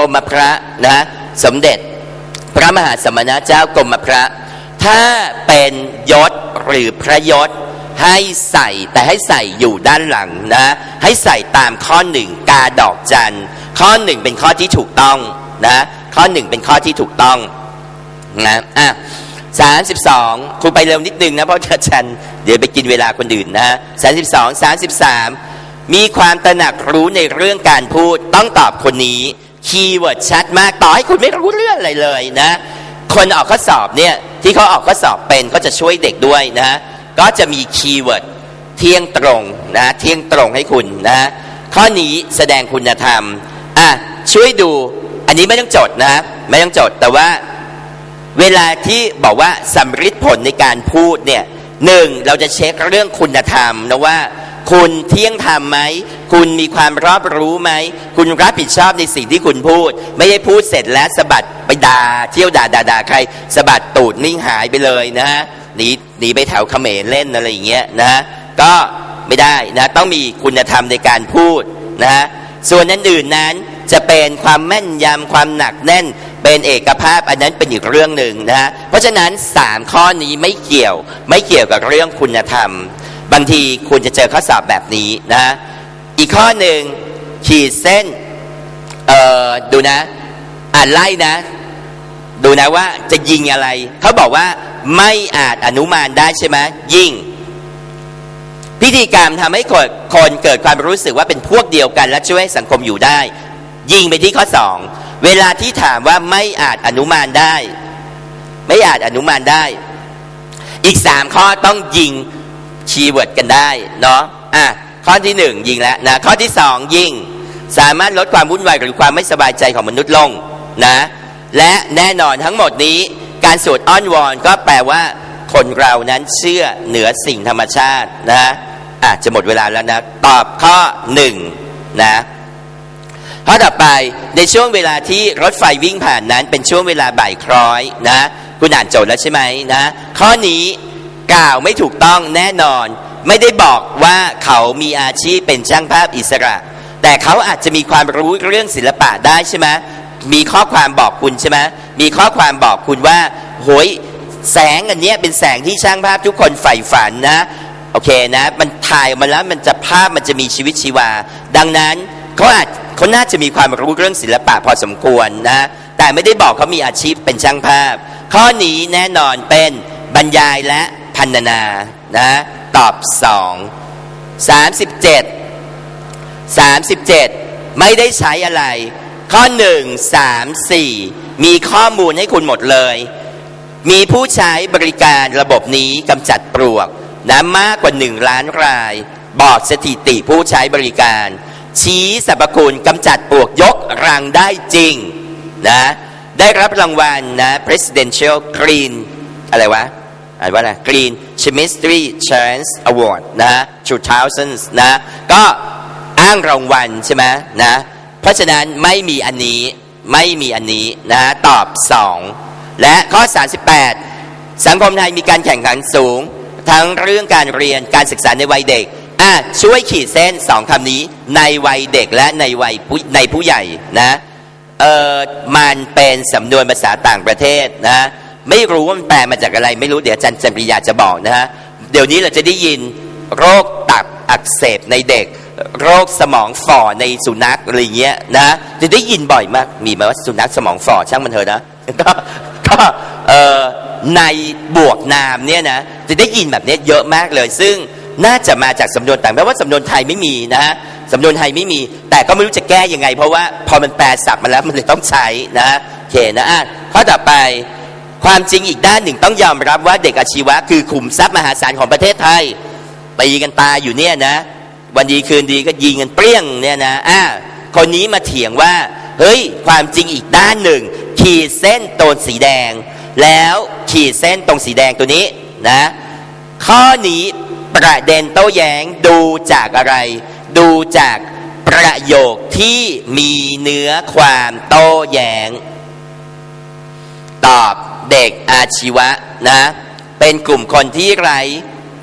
กรมพระนะสมเด็จพระมหาสมณเจ้ากรมพระ ถ้าเป็นยศหรือพระยศให้ใส่แต่ให้ใส่อยู่ด้านหลังนะ ให้ใส่ตามข้อหนึ่งกาดอกจัน ข้อหนึ่งเป็นข้อที่ถูกต้องนะข้อหนึ่งเป็นข้อที่ถูกต้องนะอะสามสิบสองครูไปเร็วนิดนึงนะเพราะอาจารย์เดี๋ยวไปกินเวลาคนอื่นนะสามสิบสองสามสิบสามมีความตระหนักรู้ในเรื่องการพูดต้องตอบคนนี้ คีย์เวิร์ดชัดมากต่อให้คุณไม่รู้เรื่องอะไรเลยนะ คนออกข้อสอบเนี่ยที่เขาออกข้อสอบเป็นก็จะช่วยเด็กด้วยนะ ก็จะมีคีย์เวิร์ดเที่ยงตรงนะเที่ยงตรงให้คุณนะ ข้อนี้แสดงคุณธรรมอะช่วยดูอันนี้ไม่ต้องจดนะไม่ต้องจดแต่ว่าเวลาที่บอกว่าสำฤทธิ์ผลในการพูดเนี่ยหนึ่งเราจะเช็คเรื่องคุณธรรมนะว่า คุณเที่ยงธรรมไหม คุณมีความรอบรู้ไหม คุณรับผิดชอบในสิ่งที่คุณพูด ไม่ได้พูดเสร็จแล้วสะบัดไปด่าเที่ยวด่าด่าด่าใครสะบัดตูดนิ่งหายไปเลยนะฮะหนีหนีไปแถวเขมรเล่นอะไรอย่างเงี้ยนะฮะก็ไม่ได้นะต้องมีคุณธรรมในการพูดนะฮะส่วนนั้นอื่นนั้นจะเป็นความแม่นยำความหนักแน่นเป็นเอกภาพอันนั้นเป็นอีกเรื่องหนึ่งนะฮะเพราะฉะนั้นสามข้อนี้ไม่เกี่ยวไม่เกี่ยวกับเรื่องคุณธรรม บางทีคุณจะเจอข้อสอบแบบนี้นะอีกข้อหนึ่งขีดเส้นเอ่อดูนะ อ่านไล่นะ ดูนะว่าจะยิงอะไร เขาบอกว่าไม่อาจอนุมานได้ใช่ไหมยิ่งพิธีกรรมทำให้คนคนเกิดความรู้สึกว่าเป็นพวกเดียวกัน และช่วยสังคมอยู่ได้ ยิงไปที่ข้อสองเวลาที่ถามว่าไม่อาจอนุมานได้ ไม่อาจอนุมานได้ อีกสามข้อต้องยิง คีย์เวิร์ดกันได้เนาะอะข้อที่หนึ่งยิงแล้วนะข้อที่สองยิงสามารถลดความวุ่นวายหรือความไม่สบายใจของมนุษย์ลงนะและแน่นอนทั้งหมดนี้การสวดอ้อนวอนก็แปลว่าคนเรานั้นเชื่อเหนือสิ่งธรรมชาตินะอาจจะหมดเวลาแล้วนะตอบข้อหนึ่งนะข้อต่อไปในช่วงเวลาที่รถไฟวิ่งผ่านนั้นเป็นช่วงเวลาบ่ายคล้อยนะคุณอ่านโจทย์แล้วใช่ไหมนะข้อนี้ กล่าวไม่ถูกต้องแน่นอน ไม่ได้บอกว่าเขามีอาชีพเป็นช่างภาพอิสระ แต่เขาอาจจะมีความรู้เรื่องศิลปะได้ใช่ไหมมีข้อความบอกคุณใช่ไหมมีข้อความบอกคุณว่าโหยแสงอันเนี้ยเป็นแสงที่ช่างภาพทุกคนใฝ่ฝันนะโอเคนะ มันถ่ายมาแล้วมันจะภาพมันจะมีชีวิตชีวา ดังนั้นเขาอาจเขาน่าจะมีความรู้เรื่องศิลปะพอสมควรนะแต่ไม่ได้บอกเขามีอาชีพเป็นช่างภาพ ข้อนี้แน่นอนเป็นบรรยายและ พันนานะตอบสองสามสิบเจ็ดสามสิบเจ็ดไม่ได้ใช้อะไร ข้อหนึ่งสามสี่มีข้อมูลให้คุณหมดเลย มีผู้ใช้บริการระบบนี้กำจัดปลวกนะมากกว่า1ล้านราย บอกสถิติผู้ใช้บริการ ชี้สรรพคุณกำจัดปลวกยกรังได้จริงนะได้รับรางวัลนะ Presidential Green อะไรวะ อ่านว่าอะไร Green Chemistry Chance Award นะ2000 นะ ก็อ้างรางวัลใช่ไหมนะ เพราะฉะนั้นไม่มีอันนี้ไม่มีอันนี้นะตอบ 2 และข้อ 38 สังคมไทยมีการแข่งขันสูง ทั้งเรื่องการเรียนการศึกษาในวัยเด็กอะช่วยขีดเส้นสองคำนี้ในวัยเด็กและในวัยผู้ในผู้ใหญ่นะเออมันเป็นสำนวนภาษาต่างประเทศนะ ไม่รู้ว่ามันแปลมาจากอะไร ไม่รู้เดี๋ยวอาจารย์จันปริยาจะบอกนะฮะเดี๋ยวนี้เราจะได้ยินโรคตับอักเสบในเด็ก โรคสมองฝ่อในสุนัขอะไรเงี้ยนะจะได้ยินบ่อยมากมีไหมว่าสุนัขสมองฝ่อช่างมันเถอะนะก็ก็เอ่อในบวกนามเนี่ยนะจะได้ยินแบบนี้เยอะมากเลย ซึ่งน่าจะมาจากสำนวนต่างแม้ว่าสำนวนไทยไม่มีนะฮะสำนวนไทยไม่มี แต่ก็ไม่รู้จะแก้ยังไง เพราะว่าพอมันแปลศัพท์มาแล้วมันเลยต้องใช้นะโอเคนะอะข้อต่อไป ความจริงอีกด้านหนึ่งต้องยอมรับว่าเด็กอาชีวะคือขุมทรัพย์มหาศาลของประเทศไทยตีกันตายอยู่เนี่ยนะ วันดีคืนดีก็ยิงกันเปรี้ยงเนี่ยนะอ่าคนนี้มาเถียงว่า เฮ้ย ความจริงอีกด้านหนึ่ง ขีดเส้นโตนสีแดง แล้วขีดเส้นตรงสีแดงตัวนี้นะ ข้อนี้ประเด็นโต้แย้งดูจากอะไร ดูจากประโยคที่มีเนื้อความโต้แย้ง ตอบ เด็กอาชีวะนะ เป็นกลุ่มคนที่ไร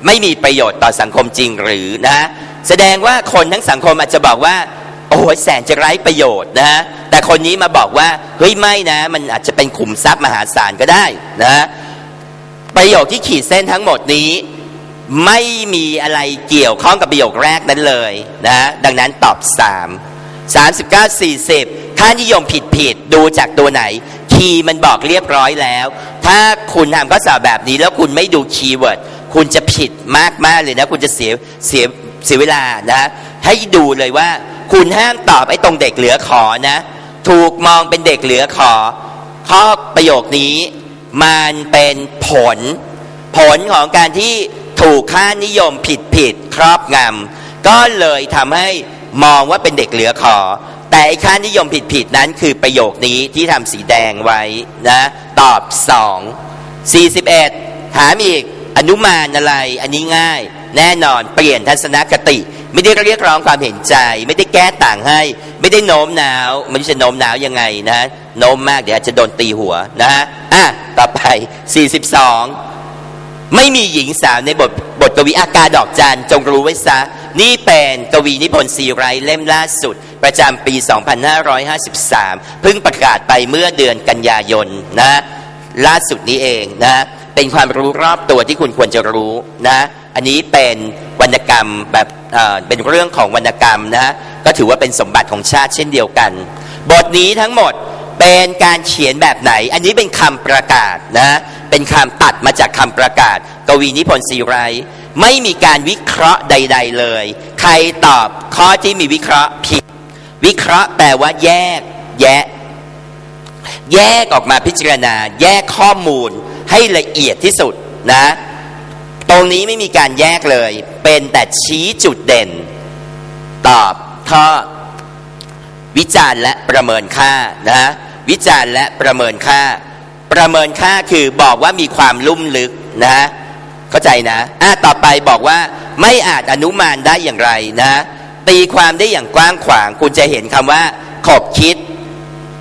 ไม่มีประโยชน์ต่อสังคมจริงหรือนะ แสดงว่าคนทั้งสังคมอาจจะบอกว่า โอ้ยแสนจะไร้ประโยชน์นะ แต่คนนี้มาบอกว่าเฮ้ยไม่นะ มันอาจจะเป็นขุมทรัพย์มหาศาลก็ได้นะ ประโยคที่ขีดเส้นทั้งหมดนี้ ไม่มีอะไรเกี่ยวข้องกับประโยคแรกนั้นเลยนะ ดังนั้นตอบ 3 39 40 ค่านิยมผิดผิดดูจากตัวไหน คีย์มันบอกเรียบร้อยแล้ว ถ้าคุณทำข้อสอบแบบนี้แล้วคุณไม่ดูคีย์เวิร์ดคุณจะผิดมากๆเลยนะ คุณจะเสียเสียเสียเวลานะ ให้ดูเลยว่า คุณห้ามตอบไอ้ตรงเด็กเหลือขอนะ ถูกมองเป็นเด็กเหลือขอ ข้อประโยคนี้ มันเป็นผล ผลของการที่ถูกค่านิยมผิดผิดครอบงำก็เลยทำให้มองว่าเป็นเด็กเหลือขอ แต่ไอ้ค่านิยมผิดผิดๆนั้นคือประโยคนี้ที่ทำสีแดงไว้นะ ตอบ 2 41 ถามอีกอนุมานอะไร อันนี้ง่าย แน่นอนเปลี่ยนทัศนคติ ไม่ได้เรียกร้องความเห็นใจ ไม่ได้แก้ต่างให้ ไม่ได้โน้มน้าวมันจะโน้มน้าวยังไงนะโน้มมากเดี๋ยวอาจจะโดนตีหัวนะฮะอะต่อไป 42 ไม่มีหญิงสาวในบทบทกวีอากาดอกจันจงรู้ไว้ซะ นี่เป็นกวีนิพนธ์ซีไรเล่มล่าสุด ประจำปี 2553 เพิ่งประกาศไปเมื่อเดือนกันยายนนะ ล่าสุดนี้เองนะ เป็นความรู้รอบตัวที่คุณควรจะรู้นะ อันนี้เป็นวรรณกรรมแบบเอ่อเป็นเรื่องของวรรณกรรมนะ ก็ถือว่าเป็นสมบัติของชาติเช่นเดียวกัน บทนี้ทั้งหมดเป็นการเขียนแบบไหน อันนี้เป็นคำประกาศนะ เป็นคำตัดมาจากคำประกาศ กวีนิพนธ์ซีไร ไม่มีการวิเคราะห์ใด ๆ เลย ใครตอบข้อที่มีวิเคราะห์ผิด วิเคราะห์แปลว่าแยก แยะ แยกออกมาพิจารณา แยกข้อมูลให้ละเอียดที่สุดนะ ตรงนี้ไม่มีการแยกเลย เป็นแต่ชี้จุดเด่น ตอบข้อวิจารณ์และประเมินค่านะวิจารณ์และประเมินค่า ประเมินค่าคือบอกว่ามีความลุ่มลึกนะ เข้าใจนะอะต่อไปบอกว่าไม่อาจอนุมานได้อย่างไรนะ ตีความได้อย่างกว้างขวาง คุณจะเห็นคำว่า ขบคิด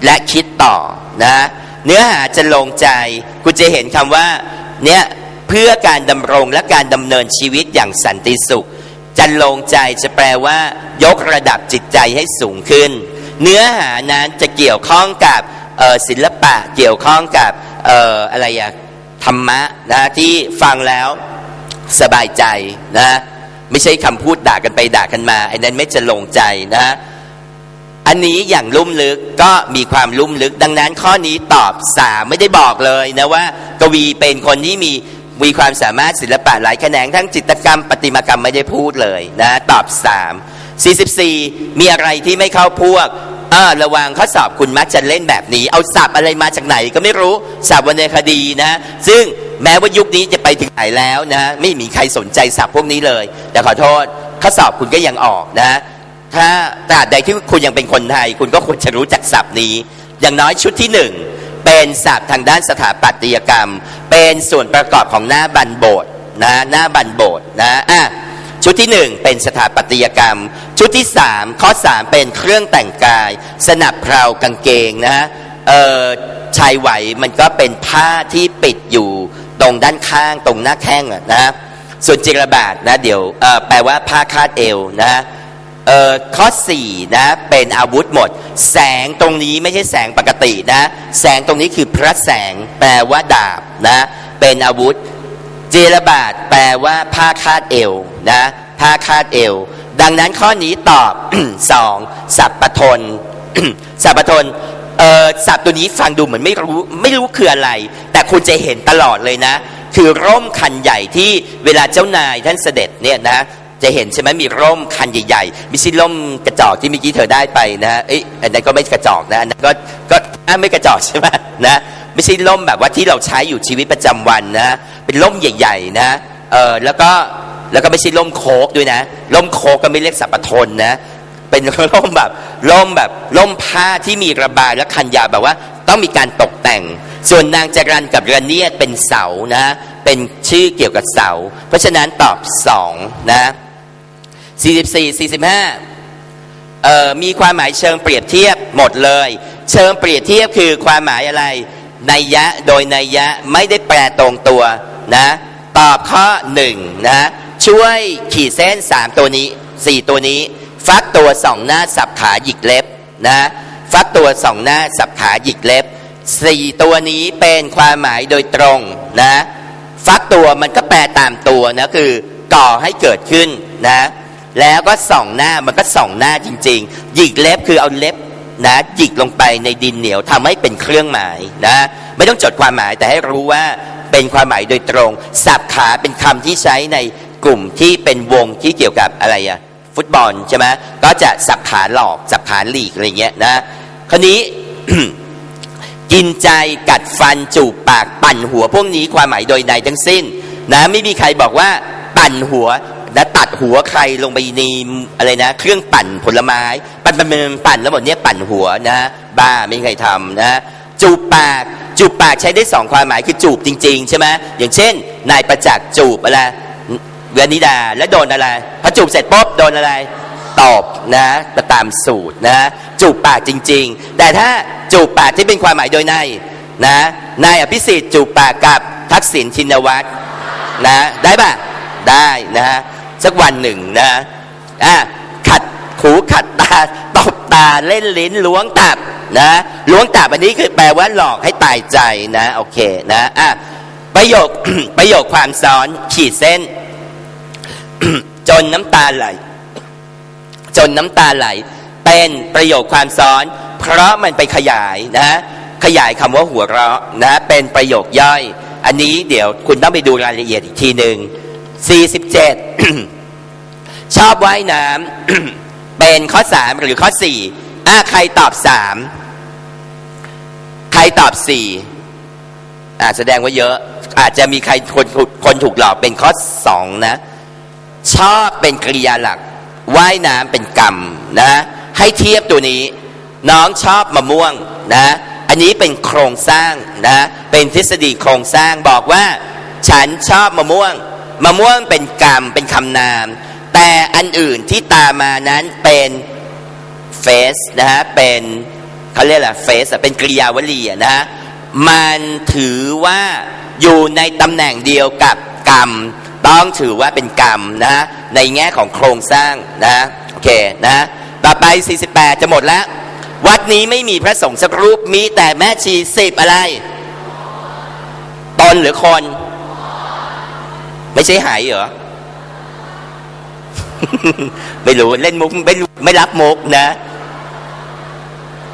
และคิดต่อนะ เนื้อหาจะลงใจ คุณจะเห็นคำว่า เนี่ยเพื่อการดำรงและการดำเนินชีวิตอย่างสันติสุข จันลงใจจะแปลว่า ยกระดับจิตใจให้สูงขึ้น เนื้อหานั้นจะเกี่ยวข้องกับศิลปะเกี่ยวข้องกับอออะไรอะ รรมะนะที่ฟังแล้วสบายใจนะไม่ใช่คำพูดด่ากันไปด่ากันมาไอ้นั้นไม่จะลงใจนะอันนี้อย่างลุ่มลึกก็มีความลุ่มลึก ดังนั้นข้อนี้ตอบสามไม่ได้บอกเลยนะว่า กวีเป็นคนที่มีมีความสามารถศิลปะหลายแขนงทั้งจิตกรรมประติมากรรมไม่ได้พูดเลยนะตอบสาม44 มีอะไรที่ไม่เข้าพวก ออระวังข้อสอบคุณมักจะเล่นแบบนี้ เอาศัพท์อะไรมาจากไหนก็ไม่รู้ศัพท์วรรณคดีนะ ซึ่งแม้ว่ายุคนี้จะไปถึงไหนแล้วนะไม่มีใครสนใจศัพท์พวกนี้เลย แต่ขอโทษข้อสอบคุณก็ยังออกนะถ้าตราบใดที่คุณยังเป็นคนไทย คุณก็ควรจะรู้จักศัพท์นี้ อย่างน้อยชุดที่หนึ่งเป็นศัพท์ทางด้านสถาปัตยกรรม เป็นส่วนประกอบของหน้าบันโบสนะหน้าบันโบสนะอะ ชุดที่หนึ่งเป็นสถาปัตยกรรม ชุดที่สามข้อสามเป็นเครื่องแต่งกาย สนับเพลากางเกงนะเออชายไหวมันก็เป็นผ้าที่ปิดอยู่ตรงด้านข้างตรงหน้าแข้งอะนะส่วนจิรบาทนะเดี๋ยวแปลว่าผ้าคาดเอวนะเอ่อข้อ4นะเป็นอาวุธหมด แสงตรงนี้ไม่ใช่แสงปกตินะ แสงตรงนี้คือพระแสงแปลว่าดาบนะเป็นอาวุธ เจรบาทแปลว่าผ้าคาดเอวนะผ้าคาดเอว ดังนั้นข้อนี้ตอบสองสัพปทนสัพปทนเออสัพตัวนี้ฟังดูเหมือนไม่รู้ไม่รู้คืออะไร แต่คุณจะเห็นตลอดเลยนะ คือร่มคันใหญ่ที่เวลาเจ้านายท่านเสด็จเนี่ยนะจะเห็นใช่ไหมมีร่มคันใหญ่ๆไม่ใช่ร่มกระจอกที่เมื่อกี้เธอได้ไปนะเอ้ยอันนั้นก็ไม่กระจอกนะอันนั้นก็ก็ไม่กระจอกใช่ไหมนะไม่ใช่ร่มแบบว่าที่เราใช้อยู่ชีวิตประจำวันนะ เป็นร่มใหญ่ ๆ นะเออแล้วก็แล้วก็ไม่ใช่ร่มโคกด้วยนะร่มโคกก็ไม่เรียกสัพพทนนะเป็นร่มแบบร่มแบบร่มผ้าที่มีระบายและคันยาแบบว่า ต้องมีการตกแต่ง ส่วนนางจรันกับระเนียดเป็นเสานะเป็นชื่อเกี่ยวกับเสา เพราะฉะนั้นตอบสองนะ44 45เอ่อมีความหมายเชิงเปรียบเทียบหมดเลย เชิงเปรียบเทียบคือความหมายอะไรนัยยะโดยนัยยะไม่ได้แปลตรงตัว นะ ตอบข้อหนึ่งนะ ช่วยขีดเส้น3ตัวนี้4ตัวนี้ ฟักตัวสองหน้าสับขาหยิกเล็บนะ ฟักตัวสองหน้าสับขาหยิกเล็บสี่ตัวนี้เป็นความหมายโดยตรงนะ ฟักตัวมันก็แปลตามตัวนะคือก่อให้เกิดขึ้นนะ แล้วก็ส่องหน้ามันก็ส่องหน้าจริง ๆ หยิกเล็บคือเอาเล็บนะหยิกลงไปในดินเหนียวทำให้เป็นเครื่องหมายนะ ไม่ต้องจดความหมายแต่ให้รู้ว่า เป็นความหมายโดยตรงสับขาเป็นคำที่ใช้ในกลุ่มที่เป็นวงที่เกี่ยวกับอะไรอะฟุตบอลใช่ไหมก็จะสับขาหลอกสับขาหลีกอะไรเงี้ยนะคราวนี้กินใจกัดฟันจูบปากปั่นหัว พวกนี้ความหมายโดยในทั้งสิ้นนะไม่มีใครบอกว่าปั่นหัวและตัดหัวใครลงไปในอะไรนะ เครื่องปั่นผลไม้ปั่นปั่นปั่นปั่นแล้วหมดเนี้ยปั่นหัวนะบ้าไม่มีใครทำนะจูบปาก จูบปากใช้ได้สองความหมายคือจูบจริง ๆ ใช่ไหมอย่างเช่น นายประจักษ์จูบอะไรเวนิดาแล้วโดนอะไรพอจูบเสร็จปุ๊บโดนอะไรตอบนะตามสูตรนะจูบปากจริง ๆ แต่ถ้าจูบปากที่เป็นความหมายโดยในนะนายอภิสิทธิ์จูบปากกับทักษิณชินวัตรนะได้ปะได้นะฮะสักวันหนึ่งนะอะขัดหูขัดตาตบตาเล่นลิ้นล้วงตับ นะล้วงตับอันนี้คือแปลว่าหลอกให้ตายใจนะ โอเคนะอะประโยคประโยคความซ้อนขีดเส้น จนน้ำตาไหล จนน้ำตาไหล เป็นประโยคความซ้อน เพราะมันไปขยายนะ ขยายคำว่าหัวเราะนะ เป็นประโยคย่อย อันนี้เดี๋ยวคุณต้องไปดูรายละเอียดอีกทีหนึ่ง47 ชอบว่ายน้ำเป็นข้อ 3 หรือข้อ 4 อะใครตอบ3ใครตอบ4อะแสดงว่าเยอะ อาจจะมีใครคนคนถูกหลอกเป็นข้อ2นะ ชอบเป็นกริยาหลักว่ายน้ำเป็นกรรมนะ ให้เทียบตัวนี้ น้องชอบมะม่วงนะ อันนี้เป็นโครงสร้างนะ เป็นทฤษฎีโครงสร้างบอกว่า ฉันชอบมะม่วงมะม่วงเป็นกรรมเป็นคำนาม แต่อันอื่นที่ตามมานั้นเป็น เฟสนะฮะเป็นเขาเรียกอะไรเฟสเป็นกริยาวลีอะนะมันถือว่าอยู่ในตำแหน่งเดียวกับกรรม ต้องถือว่าเป็นกรรมนะฮะในแง่ของโครงสร้างนะโอเคนะต่อไป 48 จะหมดแล้ว วัดนี้ไม่มีพระสงฆ์สักรูปมีแต่แม่ชีสิบอะไร ตนหรือคน ไม่ใช่หายเหรอ ไม่รู้เล่นมุกไม่รู้ไม่รับมุกนะ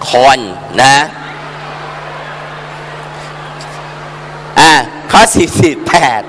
ครนะ อ่าข้อสี่สิบแปด